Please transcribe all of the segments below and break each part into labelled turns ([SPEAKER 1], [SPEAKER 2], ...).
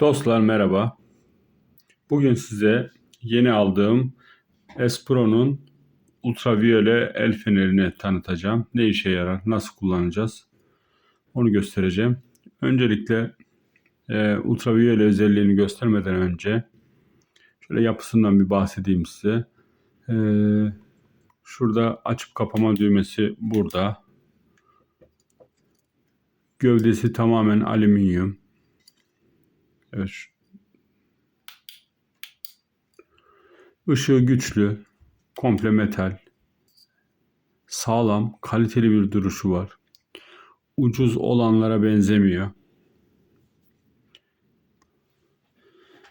[SPEAKER 1] Dostlar merhaba. Bugün size yeni aldığım Espro'nun ultraviyole el fenerini tanıtacağım. Ne işe yarar, nasıl kullanacağız onu göstereceğim. Öncelikle e, ultraviyole özelliğini göstermeden önce şöyle yapısından bir bahsedeyim size. E, şurada açıp kapama düğmesi burada. Gövdesi tamamen alüminyum. Evet. Işığı güçlü, komple metal, sağlam, kaliteli bir duruşu var. Ucuz olanlara benzemiyor.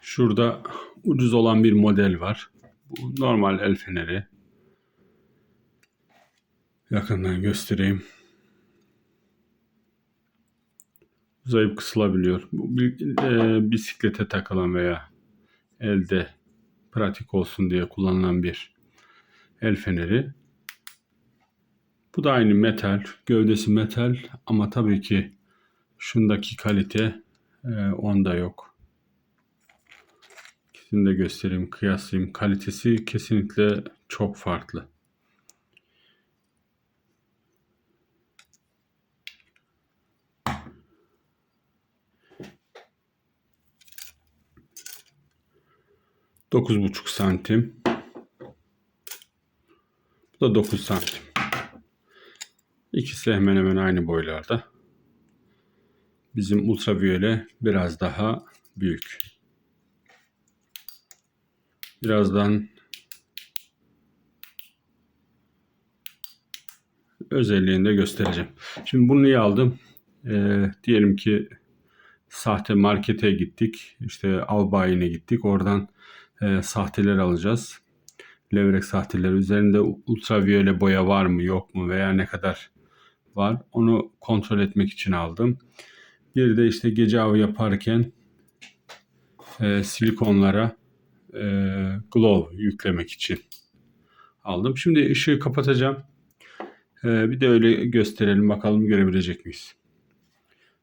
[SPEAKER 1] Şurada ucuz olan bir model var. Bu normal el feneri. Yakından göstereyim. Uzayıp kısılabiliyor. Bu e, bisiklete takılan veya elde pratik olsun diye kullanılan bir el feneri. Bu da aynı metal, gövdesi metal ama tabii ki şundaki kalite e, onda yok. İkisini de göstereyim, kıyaslayayım. Kalitesi kesinlikle çok farklı. 9,5 santim. Bu da 9 santim. İkisi hemen hemen aynı boylarda. Bizim ultraviyole biraz daha büyük. Birazdan özelliğini de göstereceğim. Şimdi bunu niye aldım? Ee, diyelim ki sahte markete gittik. İşte av bayine gittik. Oradan e, sahteler alacağız. Levrek sahteleri üzerinde ultraviyole boya var mı yok mu veya ne kadar var onu kontrol etmek için aldım. Bir de işte gece avı yaparken e, silikonlara e, glow yüklemek için aldım. Şimdi ışığı kapatacağım. E, bir de öyle gösterelim bakalım görebilecek miyiz?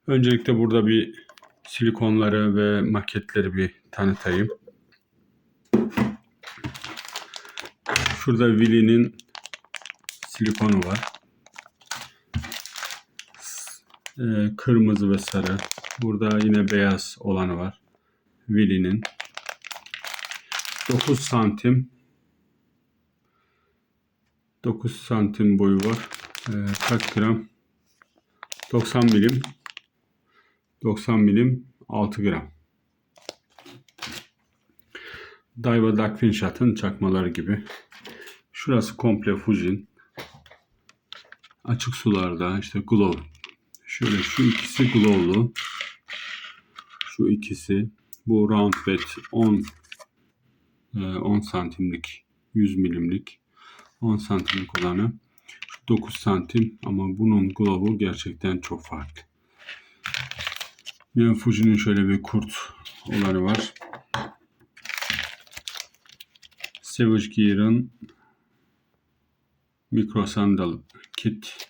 [SPEAKER 1] Öncelikle burada bir silikonları ve maketleri bir tanıtayım. Şurada Willy'nin silikonu var. Ee, kırmızı ve sarı. Burada yine beyaz olanı var. Willy'nin. 9 santim 9 santim boyu var. Ee, kaç gram? 90 milim 90 milim 6 gram. Daiwa Darkfin çakmaları gibi. Şurası komple Fujin. Açık sularda işte glow. Şöyle şu ikisi glowlu. Şu ikisi bu round bed 10 10 e, santimlik 100 milimlik 10 santimlik olanı şu 9 santim ama bunun glow'u gerçekten çok farklı. Yine Fuji'nin şöyle bir kurt olanı var. Savage Gear'ın Micro Sandal Kit.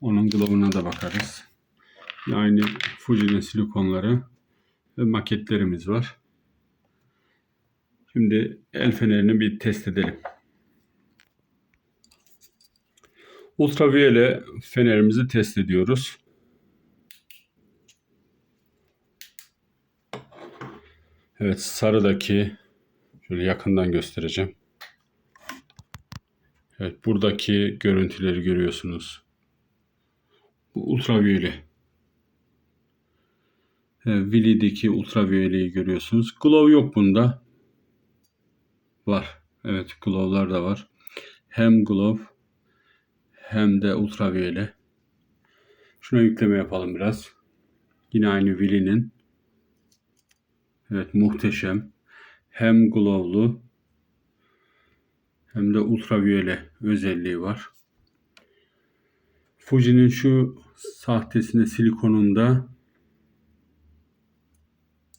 [SPEAKER 1] Onun glow'una da bakarız. Aynı Fuji'nin silikonları ve maketlerimiz var. Şimdi el fenerini bir test edelim. Ultraviyole fenerimizi test ediyoruz. Evet sarıdaki şöyle yakından göstereceğim. Evet buradaki görüntüleri görüyorsunuz. Bu ultraviyole. Evet, Willy'deki ultraviyoleyi görüyorsunuz. Glow yok bunda. Var. Evet glow'lar da var. Hem glow hem de ultraviyole. Şuna yükleme yapalım biraz. Yine aynı Willy'nin. Evet muhteşem. Hem glow'lu hem de ultraviyole özelliği var. Fuji'nin şu sahtesine silikonunda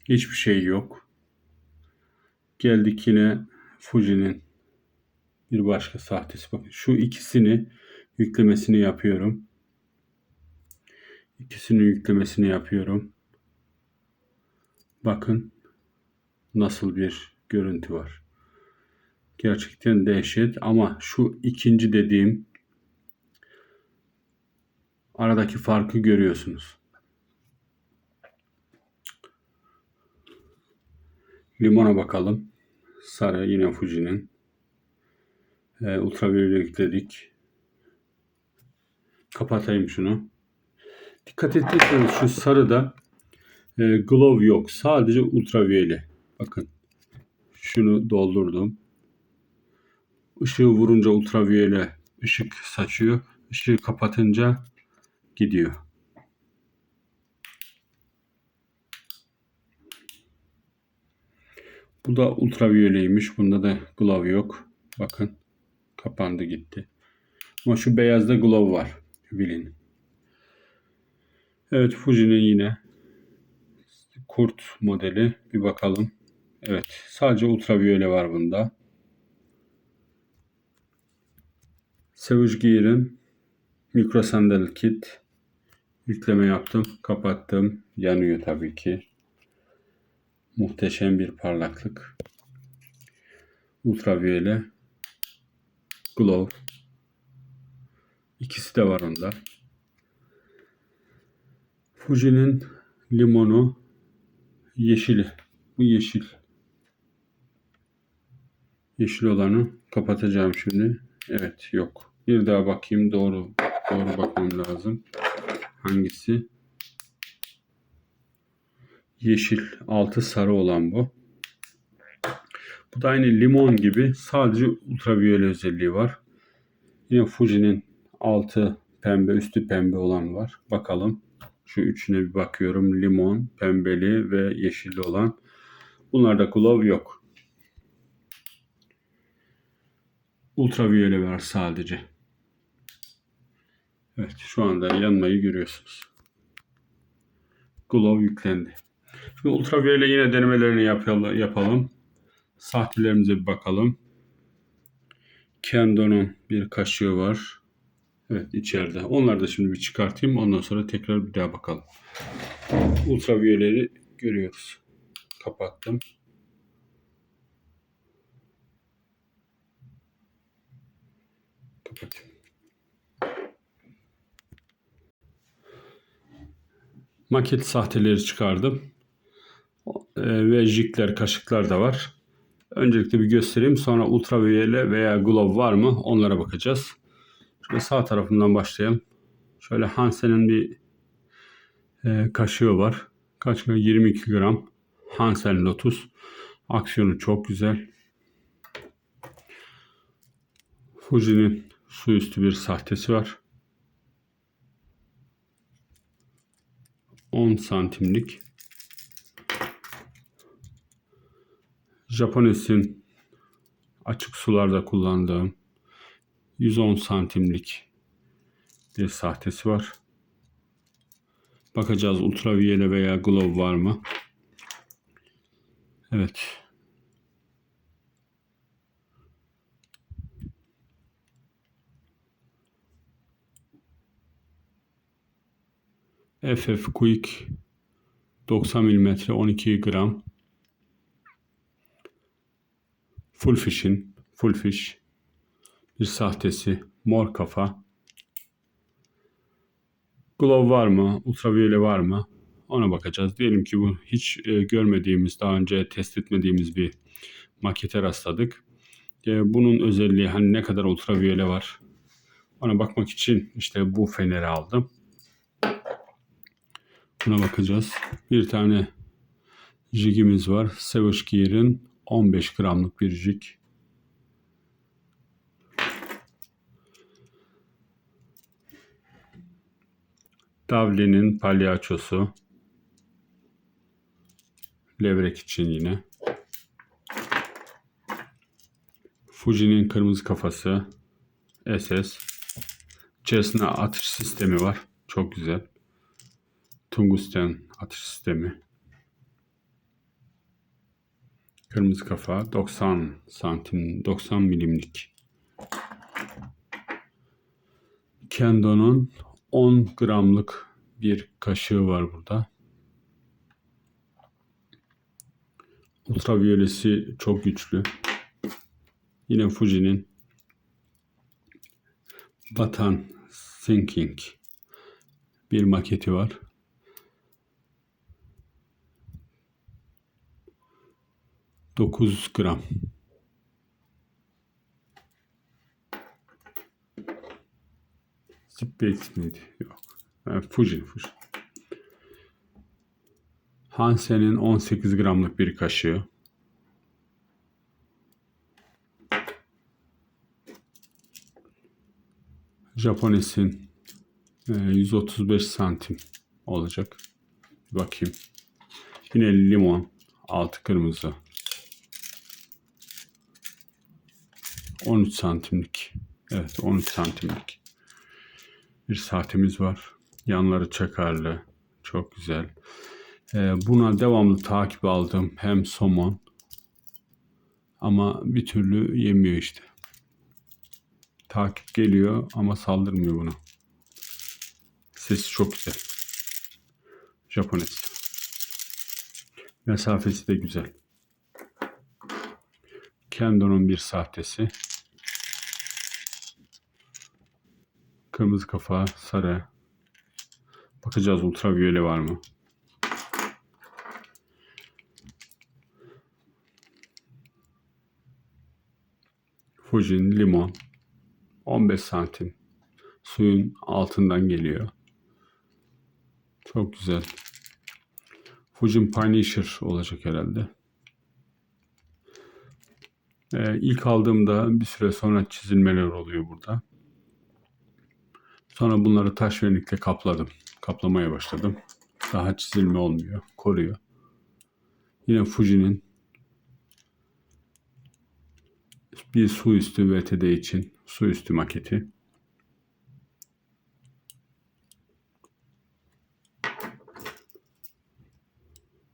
[SPEAKER 1] hiçbir şey yok. Geldik yine Fuji'nin bir başka sahtesi. Bakın şu ikisini yüklemesini yapıyorum. İkisini yüklemesini yapıyorum. Bakın nasıl bir görüntü var. Gerçekten dehşet ama şu ikinci dediğim aradaki farkı görüyorsunuz. Limona bakalım. Sarı yine Fuji'nin. E, ultraviyole yükledik. Kapatayım şunu. Dikkat ettiyseniz şu sarıda e, glow yok. Sadece ultraviyole. Bakın. Şunu doldurdum. Işığı vurunca ultraviyole ışık saçıyor. Işığı kapatınca gidiyor. Bu da ultraviyoleymiş. Bunda da glow yok. Bakın kapandı gitti. Ama şu beyazda glow var. Bilin. Evet Fuji'nin yine kurt modeli. Bir bakalım. Evet sadece ultraviyole var bunda. Savage Gear'ın Micro Sandal Kit yükleme yaptım. Kapattım. Yanıyor tabii ki. Muhteşem bir parlaklık. Ultraviyole Glow İkisi de var onda. Fuji'nin limonu yeşili. Bu yeşil. Yeşil olanı kapatacağım şimdi. Evet yok. Bir daha bakayım doğru doğru bakmam lazım. Hangisi? Yeşil altı sarı olan bu. Bu da aynı limon gibi sadece ultraviyole özelliği var. Yine Fuji'nin altı pembe üstü pembe olan var. Bakalım. Şu üçüne bir bakıyorum. Limon, pembeli ve yeşilli olan. Bunlarda glow yok. Ultraviyole var sadece. Evet şu anda yanmayı görüyorsunuz. Glow yüklendi. Şimdi ultraviyole yine denemelerini yapalım. Sahtelerimize bir bakalım. Kendo'nun bir kaşığı var. Evet içeride. Onları da şimdi bir çıkartayım. Ondan sonra tekrar bir daha bakalım. Ultraviyoleri görüyoruz. Kapattım. Kapatayım. Maket sahteleri çıkardım. Ee, ve jikler, kaşıklar da var. Öncelikle bir göstereyim. Sonra ultraviyole veya glow var mı onlara bakacağız. Şöyle sağ tarafından başlayalım. Şöyle Hansen'in bir e, kaşığı var. Kaç gram? 22 gram. Hansen Lotus. Aksiyonu çok güzel. Fuji'nin su üstü bir sahtesi var. 10 santimlik. Japones'in açık sularda kullandığım 110 santimlik bir sahtesi var. Bakacağız ultraviyole veya glow var mı? Evet. FF Quick 90 mm 12 gram Full Fish'in Full Fish bir sahtesi mor kafa Glow var mı? Ultraviyole var mı? Ona bakacağız. Diyelim ki bu hiç e, görmediğimiz, daha önce test etmediğimiz bir makete rastladık. E, bunun özelliği hani ne kadar ultraviyole var? Ona bakmak için işte bu feneri aldım. Buna bakacağız. Bir tane jigimiz var. Savage Gear'ın 15 gramlık bir jig. Davli'nin palyaçosu. Levrek için yine. Fuji'nin kırmızı kafası. SS. İçerisinde atış sistemi var. Çok güzel. Tungsten atış sistemi. Kırmızı kafa 90 santim 90 milimlik. Kendo'nun 10 gramlık bir kaşığı var burada. ultraviyolesi çok güçlü. Yine Fuji'nin Batan Thinking bir maketi var. Dokuz gram. Spirit miydi? Yok. Ha, Fuji, Fuji. Hansen'in 18 gramlık bir kaşığı. Japones'in e, 135 santim olacak. Bakayım. Yine limon, altı kırmızı. 13 santimlik. Evet 13 santimlik. Bir saatimiz var. Yanları çakarlı. Çok güzel. Ee, buna devamlı takip aldım. Hem somon ama bir türlü yemiyor işte. Takip geliyor ama saldırmıyor buna. Sesi çok güzel. Japones. Mesafesi de güzel. Kendo'nun bir sahtesi. Kırmızı kafa, sarı. Bakacağız ultraviyole var mı? Fujin limon 15 santim suyun altından geliyor. Çok güzel. Fujin Punisher olacak herhalde. Ee, ilk aldığımda bir süre sonra çizilmeler oluyor burada. Sonra bunları taş vernikle kapladım. Kaplamaya başladım. Daha çizilme olmuyor. Koruyor. Yine Fuji'nin bir su üstü VTD için su üstü maketi.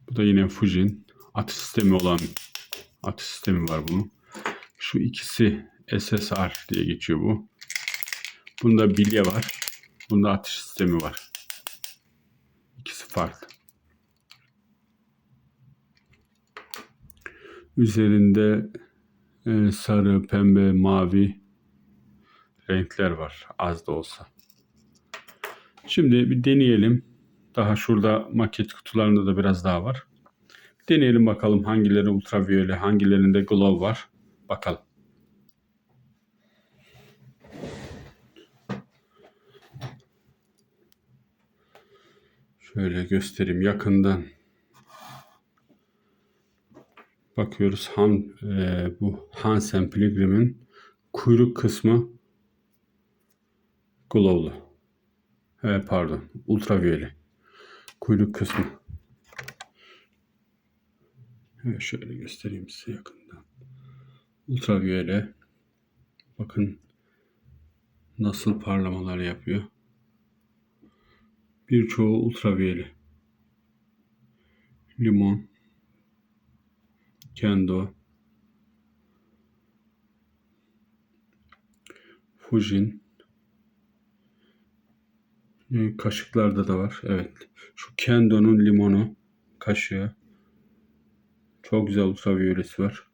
[SPEAKER 1] Bu da yine Fujin. Atış sistemi olan atış sistemi var bunun. Şu ikisi SSR diye geçiyor bu. Bunda bilye var. Bunda atış sistemi var. İkisi farklı. Üzerinde e, sarı, pembe, mavi renkler var az da olsa. Şimdi bir deneyelim. Daha şurada maket kutularında da biraz daha var. Deneyelim bakalım hangileri ultraviyole, hangilerinde glow var. Bakalım. Şöyle göstereyim yakından. Bakıyoruz Han, e, bu Hansen Pilgrim'in kuyruk kısmı glow'lu. Evet pardon ultraviyole. Kuyruk kısmı. Evet şöyle göstereyim size yakından. Ultraviyole. Bakın nasıl parlamalar yapıyor. Birçoğu ultraviyole. Limon, Kendo, Fujin, e, kaşıklarda da var. Evet. Şu Kendo'nun limonu kaşığı. Çok güzel ultraviyolesi var.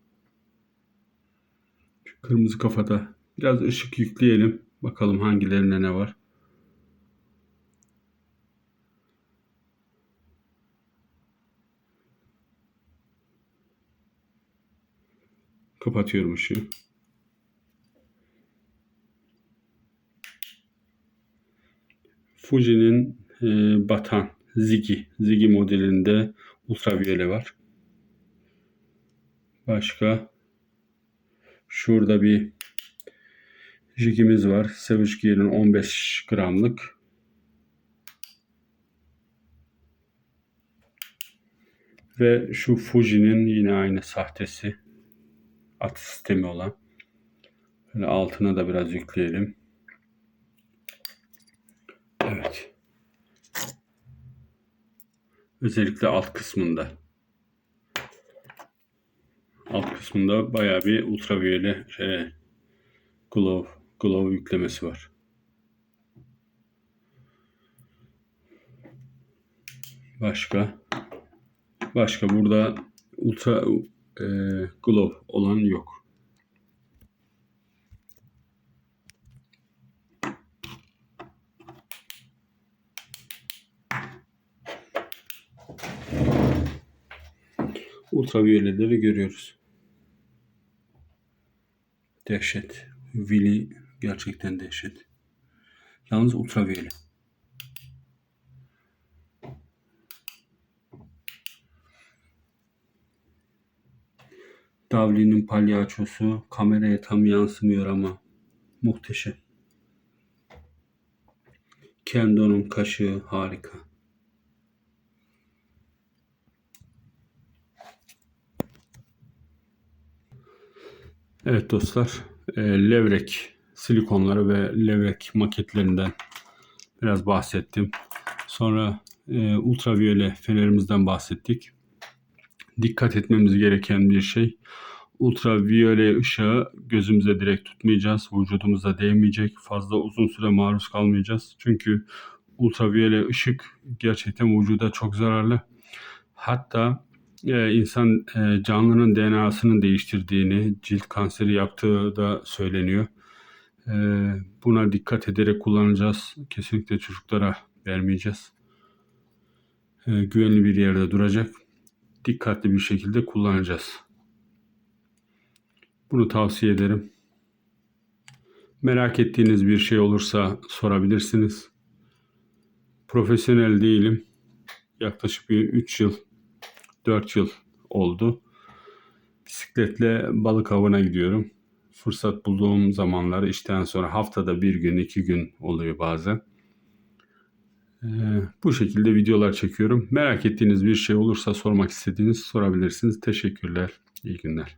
[SPEAKER 1] Şu kırmızı kafada biraz ışık yükleyelim. Bakalım hangilerinde ne var. Kapatıyorum ışığı. Fuji'nin e, Batan Ziggy, Ziggy modelinde ultraviyole var. Başka şurada bir jigimiz var. Savage Gear'ın 15 gramlık. Ve şu Fuji'nin yine aynı sahtesi atış sistemi olan. Böyle altına da biraz yükleyelim. Evet. Özellikle alt kısmında. Alt kısmında bayağı bir ultraviyole şey, glow, glow yüklemesi var. Başka? Başka burada ultra e, glow olan yok. Ultraviyoleleri görüyoruz. Dehşet. Vili gerçekten dehşet. Yalnız ultraviyole. Davli'nin palyaçosu kameraya tam yansımıyor ama muhteşem. Kendo'nun kaşığı harika. Evet dostlar, e, levrek silikonları ve levrek maketlerinden biraz bahsettim. Sonra e, ultraviyole fenerimizden bahsettik. Dikkat etmemiz gereken bir şey, ultraviyole ışığı gözümüze direkt tutmayacağız, vücudumuza değmeyecek, fazla uzun süre maruz kalmayacağız. Çünkü ultraviyole ışık gerçekten vücuda çok zararlı. Hatta e, insan e, canlının DNA'sının değiştirdiğini, cilt kanseri yaptığı da söyleniyor. E, buna dikkat ederek kullanacağız. Kesinlikle çocuklara vermeyeceğiz. E, güvenli bir yerde duracak. Dikkatli bir şekilde kullanacağız. Bunu tavsiye ederim. Merak ettiğiniz bir şey olursa sorabilirsiniz. Profesyonel değilim. Yaklaşık bir 3 yıl 4 yıl oldu. Bisikletle balık avına gidiyorum. Fırsat bulduğum zamanlar işten sonra haftada bir gün, iki gün oluyor bazen. Ee, bu şekilde videolar çekiyorum. Merak ettiğiniz bir şey olursa sormak istediğiniz sorabilirsiniz. Teşekkürler. İyi günler.